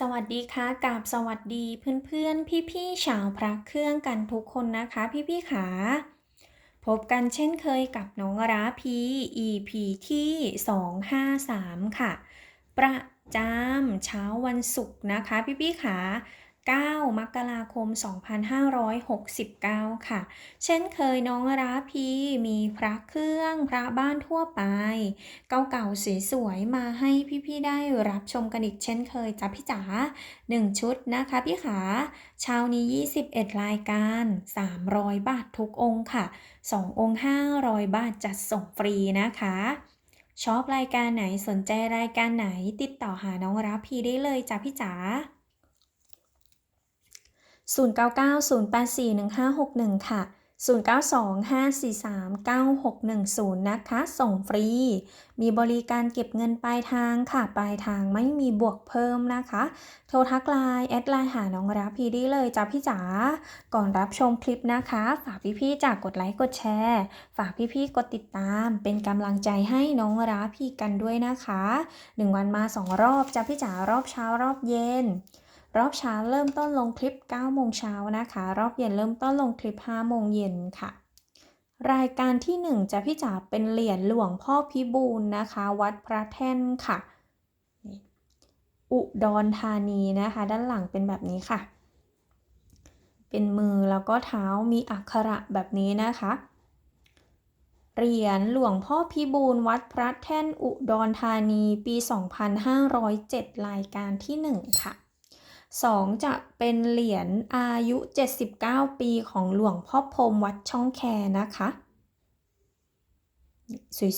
สวัสดีค่ะกับสวัสดีเพื่อนๆ พี่ๆชาวพระเครื่องกันทุกคนนะคะพี่ๆขาพบกันเช่นเคยกับน้องราพี EP ที่ 253 ค่ะ ประจำเช้าวันศุกร์นะคะพี่ๆขา 9 มกราคม 2569 ค่ะ เช่นเคยน้องราพีมีพระเครื่องพระบ้านทั่วไป เก่าๆสวยๆมาให้พี่ๆได้รับชมกันอีกเช่นเคยจ้ะพี่จ๋า1 ชุดนะคะพี่ขาเช้านี้ 21 รายการ 300 บาททุกองค์ค่ะ 2 องค์ 500 บาทจัดส่งฟรีนะคะชอบรายการไหนสนใจรายการไหนติดต่อหาน้องรับพีได้เลยจ้ะพี่จ๋า 0990841561 ค่ะ 0925439610 นะคะ ส่งฟรี มีบริการเก็บเงินปลายทางค่ะ ปลายทางไม่มีบวกเพิ่มนะคะ โทรทักไลน์แอดไลน์หาน้องรับพีได้เลยจ้ะพี่จ๋า ก่อนรับชมคลิปนะคะ ฝากพี่ๆจากกดไลค์กดแชร์ ฝากพี่ๆกดติดตาม เป็นกำลังใจให้น้องรับพีกันด้วยนะคะ 1 วันมา 2 รอบจ้ะพี่จ๋ารอบเช้ารอบเย็น รอบเช้าเริ่มต้นลงคลิป 9 โมงเช้านะคะ รอบเย็นเริ่มต้นลงคลิป 5 โมงเย็นค่ะ รายการที่ 1 จะพี่จ๋าเป็นเหรียญหลวงพ่อพิบูลนะคะ วัดพระแท่นค่ะ อุดรธานีนะคะ ด้านหลังเป็นแบบนี้ค่ะ เป็นมือแล้วก็เท้ามีอักขระแบบนี้นะคะเหรียญหลวงพ่อพิบูลวัดพระแท่นอุดรธานีปี 2507 รายการที่ 1 ค่ะ 2 จะเป็นเหรียญอายุ 79 ปีของหลวงพ่อพรมวัดช่องแคนะคะ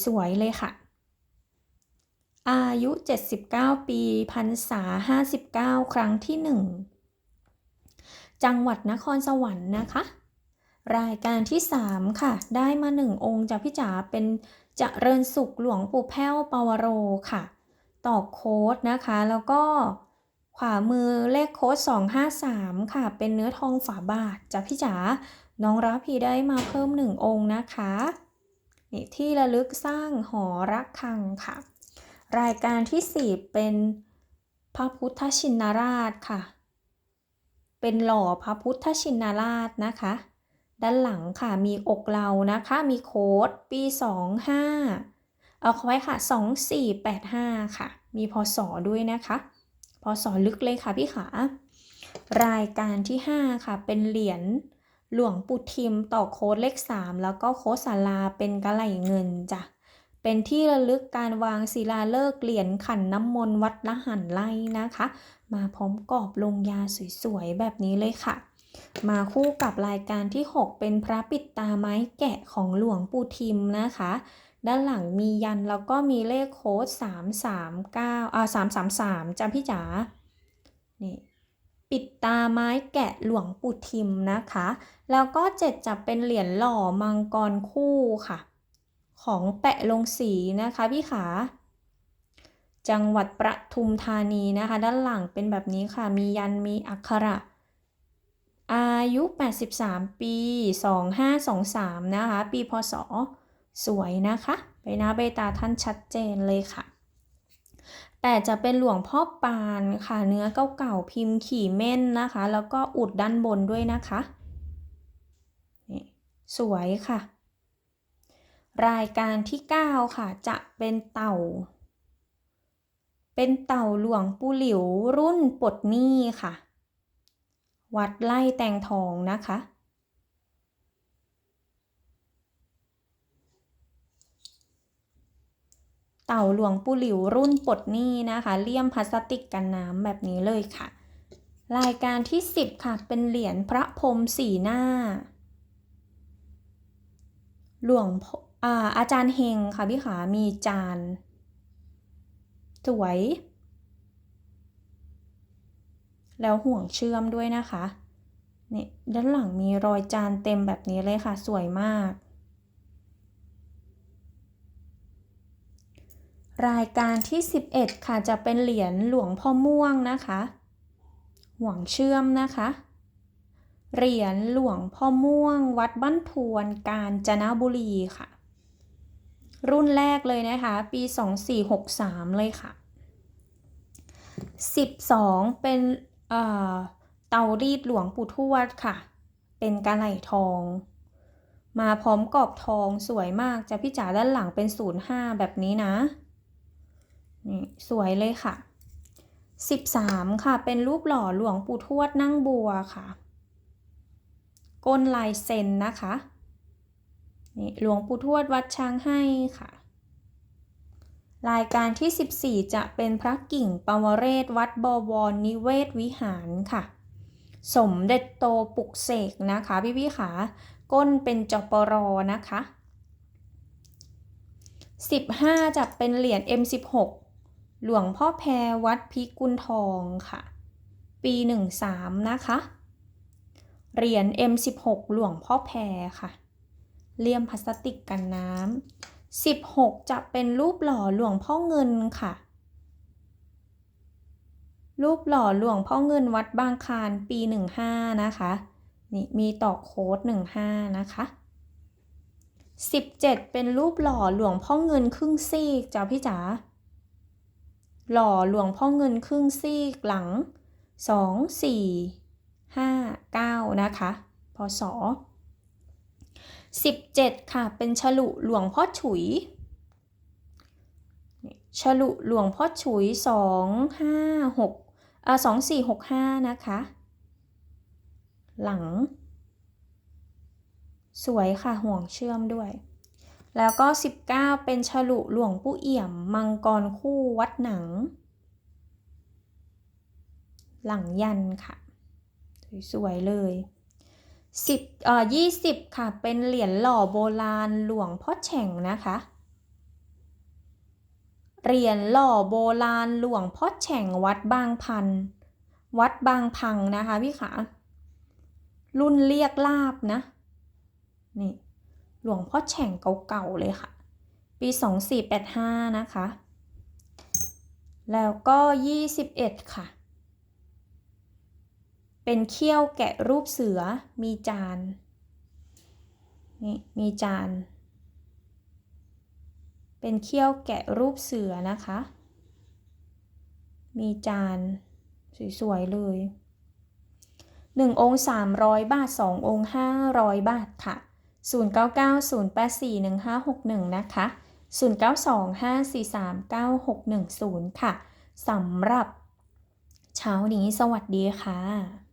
สวย ๆ เลยค่ะ อายุ 79 ปีพรรษา 59 ครั้งที่ 1 จังหวัดนครสวรรค์นะคะ รายการที่ 3 ค่ะ ได้มา 1 องค์จากพี่จ๋าเป็นเจริญสุขหลวงปู่แพ้วปวโรค่ะตอกโค้ดนะคะแล้วก็ ขวามือเลขโค้ด253 ค่ะ เป็นเนื้อทองฝาบาทจากพี่จ๋าน้องรับพีได้มาเพิ่ม 1 องค์นะคะนี่ที่ระลึกสร้างหอระฆังค่ะ รายการที่ 4 เป็นพระพุทธชินราชค่ะ เป็นหล่อพระพุทธชินราชนะคะ ด้านหลังค่ะมีอกเรานะคะ มีโค้ดปี 25 เอาไว้ค่ะ 2485 ค่ะ มีพศด้วยนะคะ พศลึกเลยค่ะพี่ขารายการที่ 5 ค่ะ เป็นเหรียญหลวงปู่ทิมต่อโค้ดเลข 3 แล้วก็โค้ดศาลาเป็นกระไหลเงินจ้ะเป็นที่ระลึกการวางศิลาฤกษ์เหรียญขันน้ำมนต์วัดละหันไล่นะคะ มาพร้อมกรอบลงยาสวยๆ แบบนี้เลยค่ะ มาคู่กับรายการที่ 6 เป็นพระปิดตาไม้แกะของหลวงปู่ทิมนะคะ ด้านหลังมียันแล้วก็มีเลขโค้ด 339อ่า333จำพี่จ๋า นี่ปิดตาไม้แกะหลวงปู่ทิมนะคะ แล้วก็เจ็ดจะเป็นเหรียญหล่อมังกรคู่ค่ะ ของแปะลงสีนะคะพี่ขาจังหวัดประทุมธานีนะคะ ด้านหลังเป็นแบบนี้ค่ะ มียันมีอักขระ อายุ 83 ปี 2523 นะคะ ปีพศ สวยนะคะใบหน้าใบตาท่านชัดเจนเลยค่ะแต่จะเป็นหลวงพ่อปานค่ะ เนื้อเก่าๆพิมพ์ขี่เม่นนะคะ แล้วก็อุดด้านบนด้วยนะคะนี่สวยค่ะ รายการที่ 9 ค่ะ จะเป็นเต่า เป็นเต่าหลวงปู่หลิวรุ่นปดหนี้ค่ะ วัดไล่แตงทองนะคะ เต่าหลวงปู่หลิวรุ่นปลดหนี้นะคะเลี่ยมพลาสติกกันน้ำแบบนี้เลยค่ะ รายการที่ 10 ค่ะเป็นเหรียญพระพรมสีหน้า หลวงอาอาจารย์เฮงค่ะพี่ขามีจาน สวย แล้วห่วงเชื่อมด้วยนะคะนี่ด้านหลังมีรอยจานเต็มแบบนี้เลยค่ะ สวยมาก รายการที่ 11 ค่ะจะเป็นเหรียญหลวงพ่อม่วงนะคะ ห่วงเชื่อมนะคะ เหรียญหลวงพ่อม่วง วัดบ้านทวนกาญจนบุรีค่ะ รุ่นแรกเลยนะคะ ปี 2463 เลยค่ะ 12 เป็นเอ่อเตารีดหลวงปู่ทวดค่ะ เป็นกระไหลทอง มาพร้อมกรอบทองสวยมากจะพี่จ๋าด้านหลังเป็น 05 แบบนี้นะ นี่สวยเลยค่ะ 13 ค่ะ เป็นรูปหล่อหลวงปู่ทวดนั่งบัวค่ะ ก้นลายเซนนะคะ นี่หลวงปู่ทวดวัดช้างให้ค่ะ รายการที่ 14 จะเป็นพระกิ่งปวเรศวัดบวรนิเวศวิหารค่ะ สมเด็จโตปุกเสกนะคะพี่พี่ขาก้นเป็นจปรนะคะ 15 จะเป็นเหรียญ M16 หลวงพ่อแพรวัดพิกุลทองค่ะ ปี 13 นะคะ เหรียญ M16 หลวงพ่อแพรค่ะ เลี่ยมพลาสติกกันน้ำ 16 จะเป็นรูปหล่อหลวงพ่อเงินค่ะ รูปหล่อหลวงพ่อเงินวัดบางคานปี 15 นะคะ นี่มีต่อโค้ด 15 นะคะ17 เป็นรูปหล่อหลวงพ่อเงินครึ่งซีกจ้าพี่จ๋า หล่อหลวงพ่อเงินครึ่งซีกหลัง 2 4 5 9 นะคะพศ17 ค่ะ เป็นฉลุหลวงพ่อฉุย ฉลุหลวงพ่อฉุย 2 5 6อ่า2 4 6 5 นะคะ หลัง สวยค่ะห่วงเชื่อมด้วย แล้วก็ 19 เป็นฉลุหลวงปู่เอี่ยม มังกรคู่วัดหนัง หลังยันค่ะ สวยๆเลยสิบเอ่อยี่สิบค่ะ เป็นเหรียญหล่อโบราณหลวงพ่อแฉ่งนะคะ เหรียญหล่อโบราณหลวงพ่อแฉ่งวัดบางพัน วัดบางพังนะคะพี่ขารุ่นเรียกลาบนะ นี่ หลวงพ่อแฉ่งเก่าๆเลยค่ะ ปี 2485 นะคะ แล้วก็ 21 ค่ะ เป็นเขี้ยวแกะรูปเสือมีจานนี่มีจาน เป็นเขี้ยวแกะรูปเสือนะคะ มีจานสวยๆเลย1องค์300บาท2องค์500บาทค่ะ 0990841561 นะคะ 0925439610 ค่ะสำหรับเช้านี้สวัสดีค่ะ